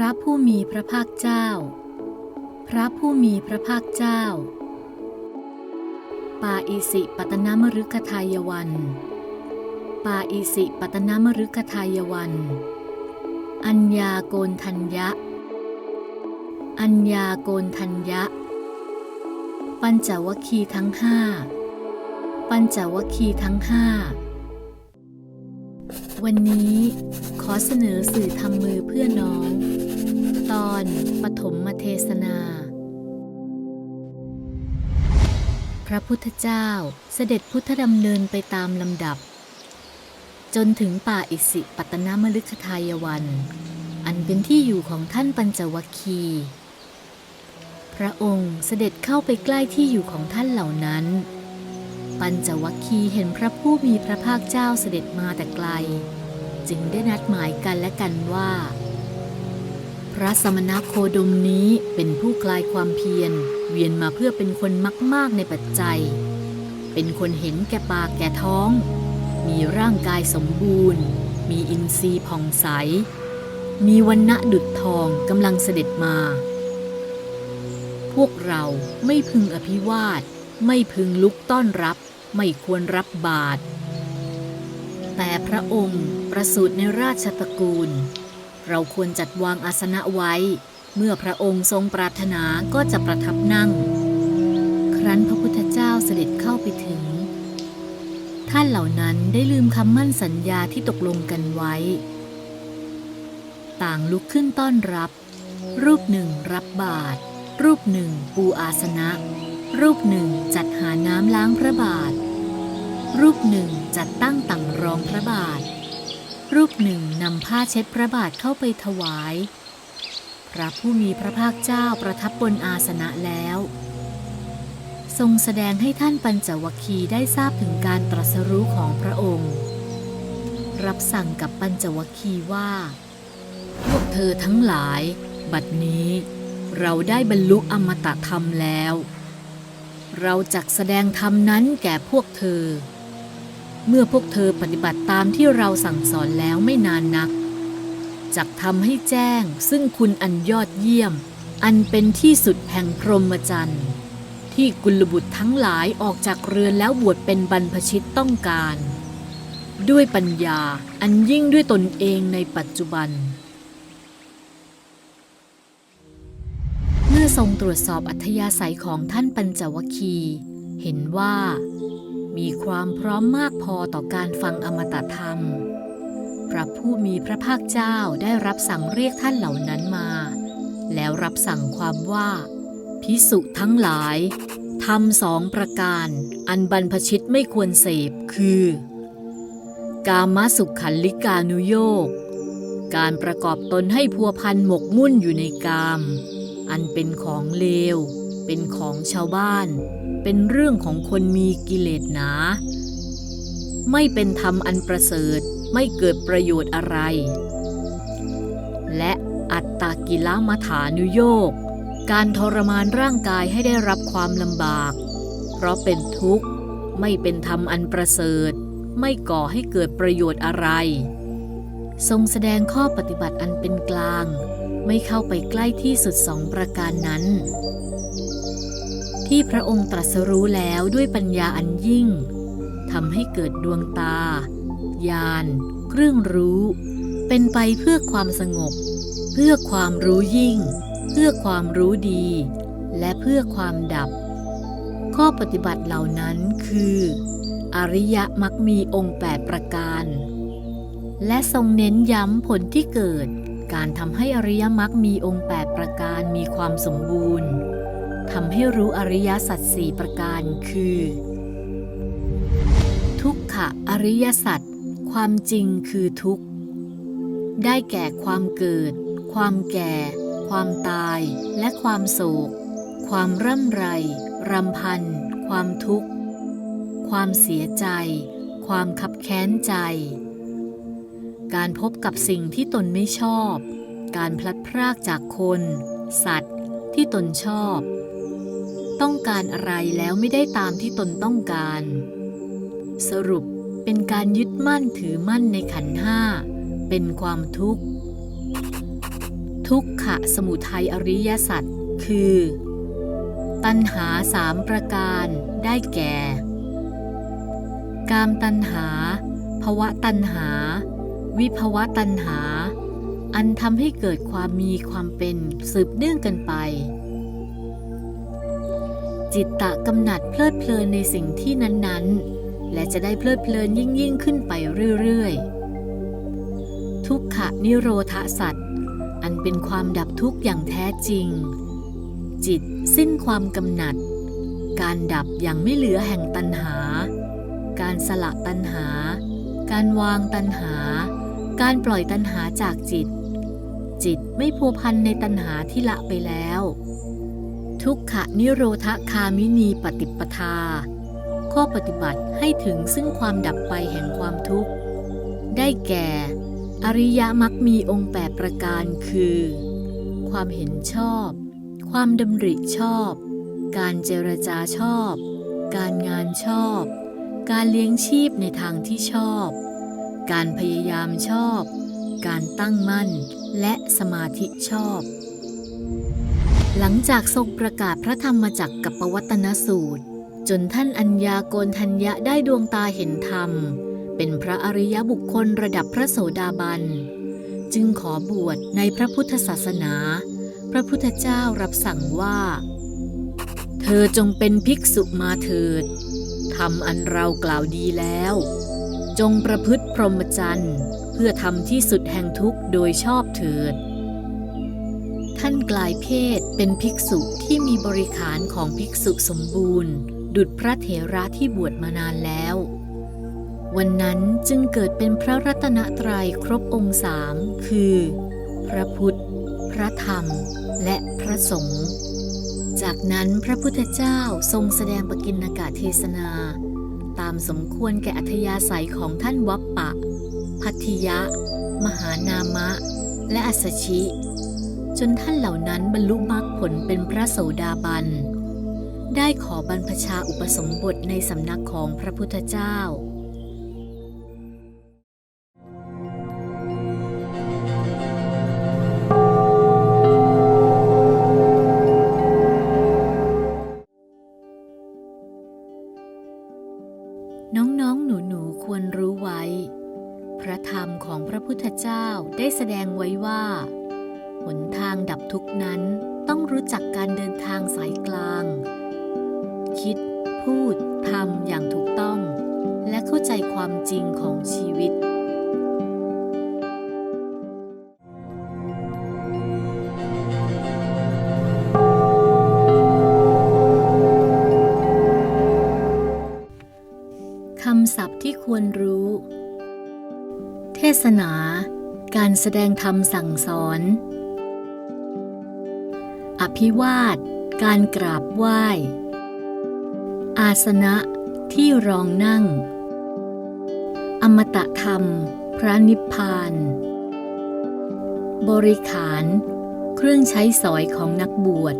ระผู้มีพระภาคเจ้า พระผู้มีพระภาคเจ้า ปาอิสิปตนมฤคทายวัน ปาอิสิปตนมฤคทายวัน อัญญาโกนทัญญะ อัญญาโกนทัญญะ ปัญจวคีทั้งห้า ปัญจวคีทั้งห้าวันนี้ขอเสนอสื่อทำมือเพื่อน้อง ตอนปฐมเทศนา พระพุทธเจ้าเสด็จพุทธดำเนินไปตามลำดับ จนถึงป่าอิสิปตนมฤคทายวัน อันเป็นที่อยู่ของท่านปัญจวัคคี พระองค์เสด็จเข้าไปใกล้ที่อยู่ของท่านเหล่านั้น ปัญจวัคคีเห็นพระผู้มีพระภาคเจ้าเสด็จมาแต่ไกล จึงได้นัดหมายกันและกันว่า ระสมณโคดมนี้เป็นผู้คลายความเพียร เวียนมาเพื่อเป็นคนมาก ๆ ในปัจจัย เป็นคนเห็นแก่ปากแก่ท้อง มีร่างกายสมบูรณ์ มีอินทรีย์ผ่องใส มีวันณะดุจทองกำลังเสด็จมา พวกเราไม่พึงอภิวาท ไม่พึงลุกต้อนรับ ไม่ควรรับบาตรแต่พระองค์ประสูติในราชตระกูล เราควรจัดวางอาสนะไว้ เมื่อพระองค์ทรงปรารถนาก็จะประทับนั่ง ครั้นพระพุทธเจ้าเสด็จเข้าไปถึง ท่านเหล่านั้นได้ลืมคำมั่นสัญญาที่ตกลงกันไว้ ต่างลุกขึ้นต้อนรับ รูปหนึ่งรับบาตรรูปหนึ่งปูอาสนะ รูปหนึ่งจัดหาน้ำล้างพระบาท รูปหนึ่งจัดตั้งต่างรองพระบาท รูปหนึ่งนำผ้าเช็ดพระบาทเข้าไปถวาย พระผู้มีพระภาคเจ้าประทับบนอาสนะแล้ว ทรงแสดงให้ท่านปัญจวัคคีย์ได้ทราบถึงการตรัสรู้ของพระองค์ รับสั่งกับปัญจวัคคีย์ว่า พวกเธอทั้งหลาย บัดนี้เราได้บรรลุอมตะธรรมแล้ว เราจักแสดงธรรมนั้นแก่พวกเธอ เมื่อพวกเธอปฏิบัติตามที่เราสั่งสอนแล้วไม่นานนักจักทำให้แจ้งซึ่งคุณอันยอดเยี่ยม อันเป็นที่สุดแห่งพรหมจรรย์ที่กุลบุตรทั้งหลายออกจากเรือนแล้วบวชเป็นบรรพชิตต้องการ ด้วยปัญญาอันยิ่งด้วยตนเองในปัจจุบัน เมื่อทรงตรวจสอบอัธยาศัยของท่านปัญจวคี เห็นว่า มีความพร้อมมากพอต่อการฟังอมตะธรรม พระผู้มีพระภาคเจ้าได้รับสั่งเรียกท่านเหล่านั้นมา แล้วรับสั่งความว่า พิสุทั้งหลายทำสองประการ อันบรรพชิตไม่ควรเสพคือ กามสุขขันลิกานุโยกการประกอบตนให้พัวพันหมกมุ่นอยู่ในกาม อันเป็นของเลว เป็นของชาวบ้าน เป็นเรื่องของคนมีกิเลสหนา ไม่เป็นธรรมอันประเสริฐไม่เกิดประโยชน์อะไร และอัตตากิลมัฐานุโยกการทรมานร่างกายให้ได้รับความลำบาก เพราะเป็นทุกข์ไม่เป็นธรรมอันประเสริฐ ไม่ก่อให้เกิดประโยชน์อะไร ทรงแสดงข้อปฏิบัติอันเป็นกลาง ไม่เข้าไปใกล้ที่สุดสองประการนั้น ที่พระองค์ตรัสรู้แล้วด้วยปัญญาอันยิ่งทำให้เกิดดวงตา ญาณเครื่องรู้ เป็นไปเพื่อความสงบ เพื่อความรู้ยิ่ง เพื่อความรู้ดี และเพื่อความดับ ข้อปฏิบัติเหล่านั้นคือ อริยมักมีองค์ 8 ประการ และทรงเน้นย้ำผลที่เกิด การทำให้อริยมรรคมีองค์ 8 ประการมีความสมบูรณ์ ทำให้รู้อริยสัจสี่ประการคือ ทุกขะอริยสัจความจริงคือทุกข์ ได้แก่ความเกิด ความแก่ ความตาย และความโศก ความร่ำไร รำพัน ความทุกข์ ความเสียใจ ความขับแค้นใจ การพบกับสิ่งที่ตนไม่ชอบ การพลัดพรากจากคน สัตว์ที่ตนชอบ ต้องการอะไรแล้วไม่ได้ตามที่ตนต้องการ สรุปเป็นการยึดมั่นถือมั่นในขันห้า เป็นความทุกข์ ทุกขะสมุทัยอริยสัจคือ ตัณหาสามประการได้แก่ กามตัณหาภวะตัณหา วิภวะตัณหา อันทำให้เกิดความมีความเป็นสืบเนื่องกันไป จิตตะกำหนัดเพลิดเพลินในสิ่งที่นั้นๆ และจะได้เพลิดเพลินยิ่งยิ่งๆขึ้นไปเรื่อยๆ ทุกขะนิโรธสัตว์อันเป็นความดับทุกข์อย่างแท้จริง จิตสิ้นความกำหนัด การดับอย่างไม่เหลือแห่งตัณหา การสละตัณหา การวางตัณหา การปล่อยตัณหาจากจิต จิตไม่พัวพันในตัณหาที่ละไปแล้ว ทุกขะนิโรธคามินีปฏิปทา ข้อปฏิบัติให้ถึงซึ่งความดับไปแห่งความทุกข์ ได้แก่ อริยมรรคมีองค์แปดประการคือ ความเห็นชอบ ความดำริชอบ การเจรจาชอบ การงานชอบ การเลี้ยงชีพในทางที่ชอบ การพยายามชอบ การตั้งมั่น และสมาธิชอบ หลังจากทรงประกาศพระธรรมจักรกับปวัตนสูตร จนท่านอัญญาโกณทัญญะได้ดวงตาเห็นธรรม เป็นพระอริยบุคคลระดับพระโสดาบัน จึงขอบวชในพระพุทธศาสนา พระพุทธเจ้ารับสั่งว่า เธอจงเป็นภิกษุมาเถิดทำอันเรากล่าวดีแล้ว จงประพฤติพรหมจรรย์ เพื่อทำที่สุดแห่งทุกข์โดยชอบเถิด ท่านกลายเพศเป็นภิกษุที่มีบริขารของภิกษุสมบูรณ์ ดุจพระเถระที่บวชมานานแล้ว วันนั้นจึงเกิดเป็นพระรัตนตรัยครบองค์สามคือ พระพุทธ พระธรรม และพระสงฆ์จากนั้นพระพุทธเจ้าทรงแสดงปกิณกาเทศนา ตามสมควรแก่อัธยาศัยของท่านวัปปะ พัทธิยะ มหานามะ และอัสชิ จนท่านเหล่านั้นบรรลุมรรคผลเป็นพระโสดาบัน ได้ขอบรรพชาอุปสมบทในสำนักของพระพุทธเจ้าน้องๆ หนูๆ ควรรู้ไว้ พระธรรมของพระพุทธเจ้าได้แสดงไว้ว่า นทางดับทุกนั้นต้องรู้จักการเดินทางสายกลาง คิด พูดทำอย่างถูกต้อง และเข้าใจความจริงของชีวิตคำศัพท์ที่ควรรู้ เทศนา การแสดงธรรมสั่งสอน ภิวาท การกราบไหว้ อาสนะที่รองนั่ง อมตะธรรม พระนิพพาน บริขาร เครื่องใช้สอยของนักบวช